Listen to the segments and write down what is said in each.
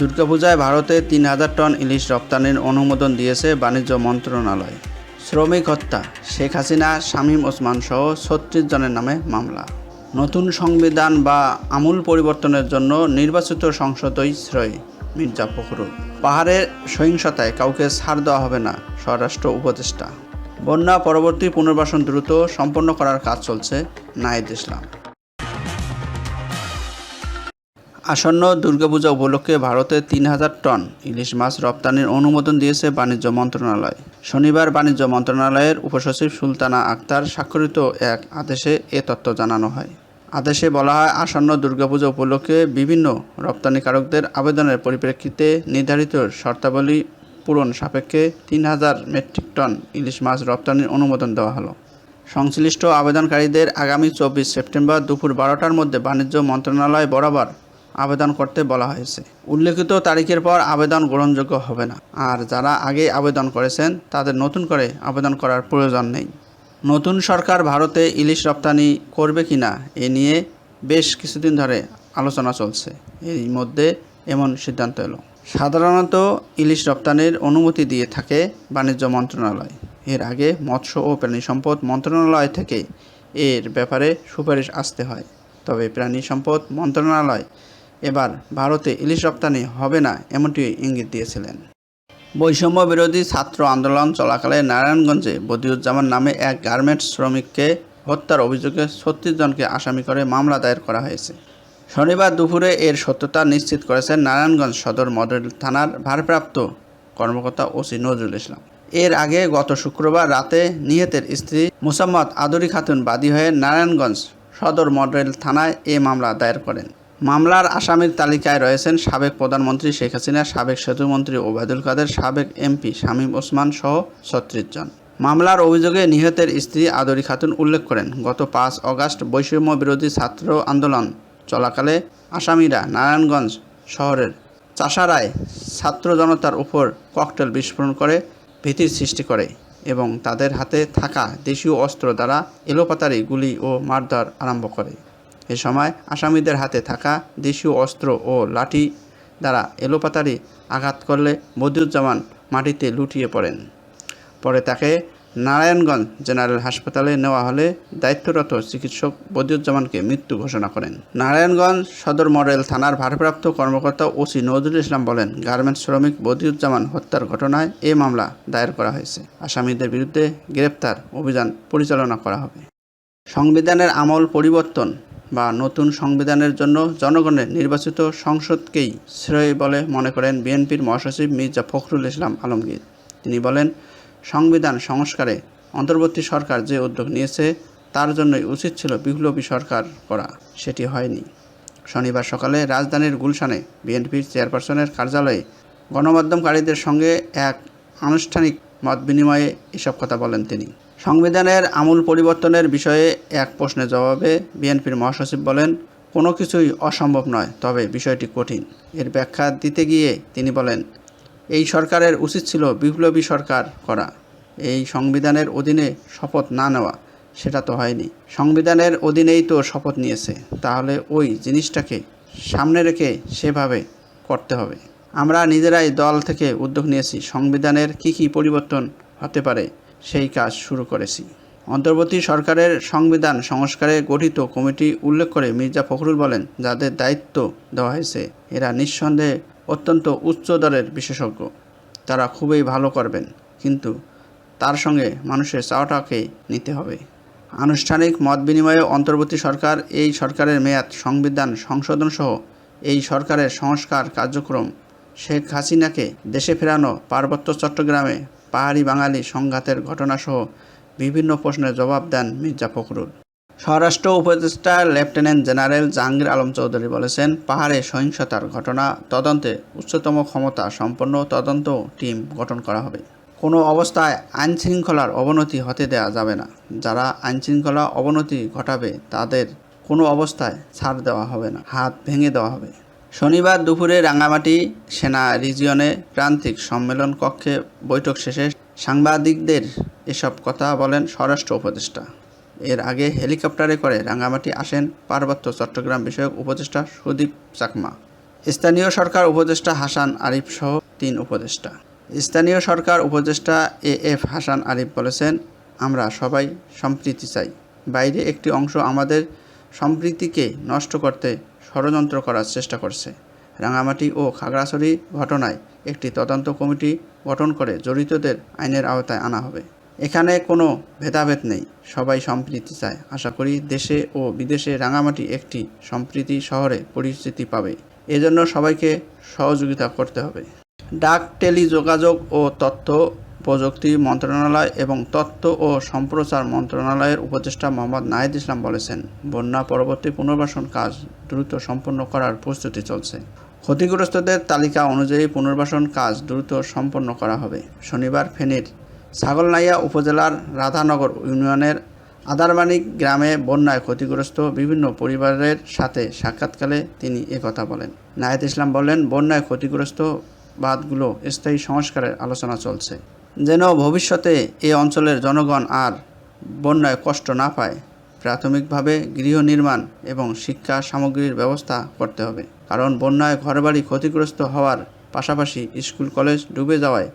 দুর্গাপূজায় ভারতে তিন হাজার টন ইলিশ রপ্তানির অনুমোদন দিয়েছে বাণিজ্য মন্ত্রণালয়। শ্রমিক হত্যা, শেখ হাসিনা, শামীম ওসমান সহ ছত্রিশ জনের নামে মামলা। নতুন সংবিধান বা আমূল পরিবর্তনের জন্য নির্বাচিত সংসদই শ্রয় মির্জা ফখরুল। পাহাড়ের সহিংসতায় কাউকে ছাড় দেওয়া হবে না, স্বরাষ্ট্র উপদেষ্টা। বন্যা পরবর্তী পুনর্বাসন দ্রুত সম্পন্ন করার কাজ চলছে নাহিদ ইসলাম। আসন্ন দুর্গাপূজা উপলক্ষে ভারতে তিন হাজার টন ইলিশ মাছ রপ্তানির অনুমোদন দিয়েছে বাণিজ্য মন্ত্রণালয়। শনিবার বাণিজ্য মন্ত্রণালয়ের উপসচিব সুলতানা আক্তার স্বাক্ষরিত এক আদেশে এ তথ্য জানানো হয়। আদেশে বলা হয়, আসন্ন দুর্গাপূজা উপলক্ষে বিভিন্ন রপ্তানিকারকদের আবেদনের পরিপ্রেক্ষিতে নির্ধারিত শর্তাবলী পূরণ সাপেক্ষে তিন হাজার মেট্রিক টন ইলিশ মাছ রপ্তানির অনুমোদন দেওয়া হলো। সংশ্লিষ্ট আবেদনকারীদের আগামী চব্বিশ সেপ্টেম্বর দুপুর বারোটার মধ্যে বাণিজ্য মন্ত্রণালয় বরাবর আবেদন করতে বলা হয়েছে। উল্লেখিত তারিখের পর আবেদন গ্রহণযোগ্য হবে না। আর যারা আগে আবেদন করেছেন, তাদের নতুন করে আবেদন করার প্রয়োজন নেই। নতুন সরকার ভারতে ইলিশ রপ্তানি করবে কিনা, এ নিয়ে বেশ কিছুদিন ধরে আলোচনা চলছে। এর মধ্যে এমন সিদ্ধান্ত এলো। সাধারণত ইলিশ রপ্তানির অনুমতি দিয়ে থাকে বাণিজ্য মন্ত্রণালয়। এর আগে মৎস্য ও প্রাণী সম্পদ মন্ত্রণালয় থেকে এর ব্যাপারে সুপারিশ আসতে হয়। তবে প্রাণী সম্পদ মন্ত্রণালয় এবার ভারতে ইলিশ রপ্তানি হবে না এমনটি ইঙ্গিত দিয়েছিলেন। বৈষম্য বিরোধী ছাত্র আন্দোলন চলাকালে নারায়ণগঞ্জে বদিউজ্জামান নামে এক গার্মেন্টস শ্রমিককে হত্যার অভিযোগে ছত্রিশ জনকে আসামি করে মামলা দায়ের করা হয়েছে। শনিবার দুপুরে এর সত্যতা নিশ্চিত করেছেন নারায়ণগঞ্জ সদর মডেল থানার ভারপ্রাপ্ত কর্মকর্তা ওসি নজরুল ইসলাম। এর আগে গত শুক্রবার রাতে নিহতের স্ত্রী মুসাম্মদ আদরি খাতুন বাদী হয়ে নারায়ণগঞ্জ সদর মডেল থানায় এ মামলা দায়ের করেন। মামলার আসামির তালিকায় রয়েছেন সাবেক প্রধানমন্ত্রী শেখ হাসিনা, সাবেক সেতুমন্ত্রী ওবায়দুল কাদের, সাবেক এমপি শামীম ওসমান সহ ছত্রিশ জন। মামলার অভিযোগে নিহতের স্ত্রী আদরি খাতুন উল্লেখ করেন, গত পাঁচ অগাস্ট বৈষম্য বিরোধী ছাত্র আন্দোলন চলাকালে আসামিরা নারায়ণগঞ্জ শহরের চাষারায় ছাত্র জনতার উপর ককটেল বিস্ফোরণ করে ভীতির সৃষ্টি করে এবং তাদের হাতে থাকা দেশীয় অস্ত্র দ্বারা এলোপাতারি গুলি ও মারধর আরম্ভ করে। এ সময় আসামিদের হাতে থাকা দেশীয় অস্ত্র ও লাঠি দ্বারা এলোপাতারি আঘাত করলে বদিউজ্জামান মাটিতে লুটিয়ে পড়েন। পরে তাকে নারায়ণগঞ্জ জেনারেল হাসপাতালে নেওয়া হলে দায়িত্বরত চিকিৎসক বদিউজ্জামানকে মৃত্যু ঘোষণা করেন। নারায়ণগঞ্জ সদর মডেল থানার ভারপ্রাপ্ত কর্মকর্তা ওসি নজরুল ইসলাম বলেন, গার্মেন্টস শ্রমিক বদিউজ্জামান হত্যার ঘটনায় এ মামলা দায়ের করা হয়েছে। আসামিদের বিরুদ্ধে গ্রেপ্তার অভিযান পরিচালনা করা হবে। সংবিধানের আমল পরিবর্তন বা নতুন সংবিধানের জন্য জনগণের নির্বাচিত সংসদকেই শ্রেয় বলে মনে করেন বিএনপির মহাসচিব মির্জা ফখরুল ইসলাম আলমগীর। তিনি বলেন, সংবিধান সংস্কারে অন্তর্বর্তী সরকার যে উদ্যোগ নিয়েছে, তার জন্যই উচিত ছিল বিপ্লবী সরকার করা। সেটি হয়নি। শনিবার সকালে রাজধানীর গুলশানে বিএনপির চেয়ারপারসনের কার্যালয়ে গণমাধ্যমকারীদের সঙ্গে এক আনুষ্ঠানিক মত বিনিময়ে এসব কথা বলেন তিনি। সংবিধানের আমূল পরিবর্তনের বিষয়ে এক প্রশ্নের জবাবে বিএনপির মহাসচিব বলেন, কোনো কিছুই অসম্ভব নয়, তবে বিষয়টি কঠিন। এর ব্যাখ্যা দিতে গিয়ে তিনি বলেন, এই সরকারের উচিত ছিল বিপ্লবী সরকার করা। এই সংবিধানের অধীনে শপথ না নেওয়া, সেটা তো হয়নি। সংবিধানের অধীনেই তো শপথ নিয়েছে, তাহলে ওই জিনিসটাকে সামনে রেখে সেভাবে করতে হবে। আমরা নিজেরাই দল থেকে উদ্যোগ নিয়েছি, সংবিধানের কী কী পরিবর্তন হতে পারে সেই কাজ শুরু করেছি। অন্তর্বর্তী সরকারের সংবিধান সংস্কারে গঠিত কমিটি উল্লেখ করে মির্জা ফখরুল বলেন, যাদের দায়িত্ব দেওয়া হয়েছে, এরা নিঃসন্দেহে অত্যন্ত উচ্চ দরের বিশেষজ্ঞ। তারা খুবই ভালো করবেন, কিন্তু তার সঙ্গে মানুষের চাওয়াটাকে নিতে হবে। আনুষ্ঠানিক মত বিনিময়ে অন্তর্বর্তী সরকার এই সরকারের মেয়াদ, সংবিধান সংশোধন সহ এই সরকারের সংস্কার কার্যক্রম শেখ হাসিনাকে দেশে ফেরানো পার্বত্য চট্টগ্রামে পাহাড়ি বাঙালি সংঘাতের ঘটনাসহ বিভিন্ন প্রশ্নের জবাব দেন মির্জা ফখরুল। স্বরাষ্ট্র উপদেষ্টা লেফটেন্যান্ট জেনারেল জাহাঙ্গীর আলম চৌধুরী বলেছেন, পাহাড়ে সহিংসতার ঘটনা, তদন্তে উচ্চতম ক্ষমতা সম্পন্ন তদন্ত টিম গঠন করা হবে। কোনো অবস্থায় আইন শৃঙ্খলার অবনতি হতে দেওয়া যাবে না। যারা আইন শৃঙ্খলা অবনতি ঘটাবে, তাদের কোনো অবস্থায় ছাড় দেওয়া হবে না, হাত ভেঙে দেওয়া হবে। শনিবার দুপুরে রাঙ্গামাটি সেনা রিজিয়নে প্রান্তিক সম্মেলন কক্ষে বৈঠক শেষে সাংবাদিকদের এসব কথা বলেন স্বরাষ্ট্র উপদেষ্টা। এর আগে হেলিকপ্টারে করে রাঙ্গামাটি আসেন পার্বত্য চট্টগ্রাম বিষয়ক উপদেষ্টা সুদীপ চাকমা। স্থানীয় সরকার উপদেষ্টা হাসান আরিফ সহ তিন উপদেষ্টা। স্থানীয় সরকার উপদেষ্টা এ এফ হাসান আরিফ বলেছেন, আমরা সবাই সম্প্রীতি চাই। বাইরে একটি অংশ আমাদের সম্প্রীতিকে নষ্ট করতে ষড়যন্ত্র করার চেষ্টা করছে। রাঙামাটি ও খাগড়াছড়ি ঘটনায় একটি তদন্ত কমিটি গঠন করে জড়িতদের আইনের আওতায় আনা হবে। এখানে কোনো ভেদাভেদ নেই। সবাই সম্প্রীতি চায়। আশা করি দেশে ও বিদেশে রাঙামাটি একটি সম্প্রীতি শহরে পরিচিতি পাবে। এজন্য সবাইকে সহযোগিতা করতে হবে। ডাক, টেলিযোগাযোগ ও তথ্য প্রযুক্তি মন্ত্রণালয় এবং তথ্য ও সম্প্রচার মন্ত্রণালয়ের উপদেষ্টা মোহাম্মদ নাহিদ ইসলাম বলেছেন, বন্যা পরবর্তী পুনর্বাসন কাজ দ্রুত সম্পন্ন করার প্রস্তুতি চলছে। ক্ষতিগ্রস্তদের তালিকা অনুযায়ী পুনর্বাসন কাজ দ্রুত সম্পন্ন করা হবে। শনিবার ফেনীর ছাগলনাইয়া উপজেলার রাধানগর ইউনিয়নের আদারমানিক গ্রামে বন্যায় ক্ষতিগ্রস্ত বিভিন্ন পরিবারের সাথে সাক্ষাৎকালে তিনি একথা বলেন। নাহিদ ইসলাম বলেন, বন্যায় ক্ষতিগ্রস্ত বাঁধগুলো স্থায়ী সংস্কারের আলোচনা চলছে। যেন ভবিষ্যতে এ অঞ্চলের জনগণ আর বন্যায় কষ্ট না পায়, প্রাথমিকভাবে গৃহ নির্মাণ এবং শিক্ষা সামগ্রীর ব্যবস্থা করতে হবে। কারণ বন্যায় ঘরবাড়ি ক্ষতিগ্রস্ত হওয়ার পাশাপাশি স্কুল, কলেজ ডুবে যাওয়ায়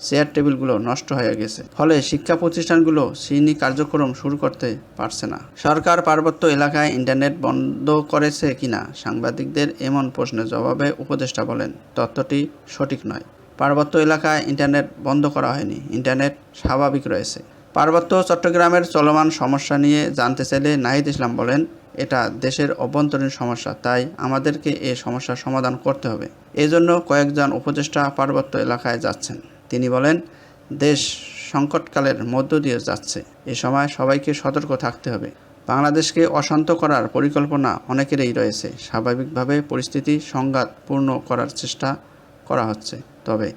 চেয়ার টেবিলগুলো নষ্ট হয়ে গেছে। ফলে শিক্ষা প্রতিষ্ঠানগুলো শ্রেণি কার্যক্রম শুরু করতে পারছে না। সরকার পার্বত্য এলাকায় ইন্টারনেট বন্ধ করেছে কিনা, সাংবাদিকদের এমন প্রশ্নের জবাবে উপদেষ্টা বলেন, তথ্যটি সঠিক নয়। পার্বত্য এলাকায় ইন্টারনেট বন্ধ করা হয়নি। ইন্টারনেট স্বাভাবিক রয়েছে। পার্বত্য চট্টগ্রামের চলমান সমস্যা নিয়ে জানতে চাইলে নাহিদ ইসলাম বলেন, এটা দেশের অভ্যন্তরীণ সমস্যা, তাই আমাদেরকে এ সমস্যার সমাধান করতে হবে। এজন্য কয়েকজন উপদেষ্টা পার্বত্য এলাকায় যাচ্ছেন। তিনি বলেন, দেশ সংকটকালের মধ্য দিয়ে যাচ্ছে। এ সময় সবাইকে সতর্ক থাকতে হবে। বাংলাদেশকে অশান্ত করার পরিকল্পনা অনেকেরই রয়েছে। স্বাভাবিকভাবে পরিস্থিতি সংঘাতপূর্ণ করার চেষ্টা করা হচ্ছে। তবে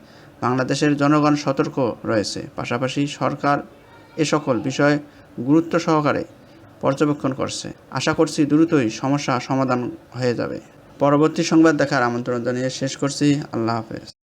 বাংলাদেশের জনগণ সতর্ক রয়েছে। পাশাপাশি সরকার এ সকল বিষয় গুরুত্ব সহকারে পর্যবেক্ষণ করছে। আশা করছি দ্রুতই সমস্যা সমাধান হয়ে যাবে। পরবর্তী সংবাদ দেখার আমন্ত্রণ জানিয়ে শেষ করছি। আল্লাহ হাফেজ।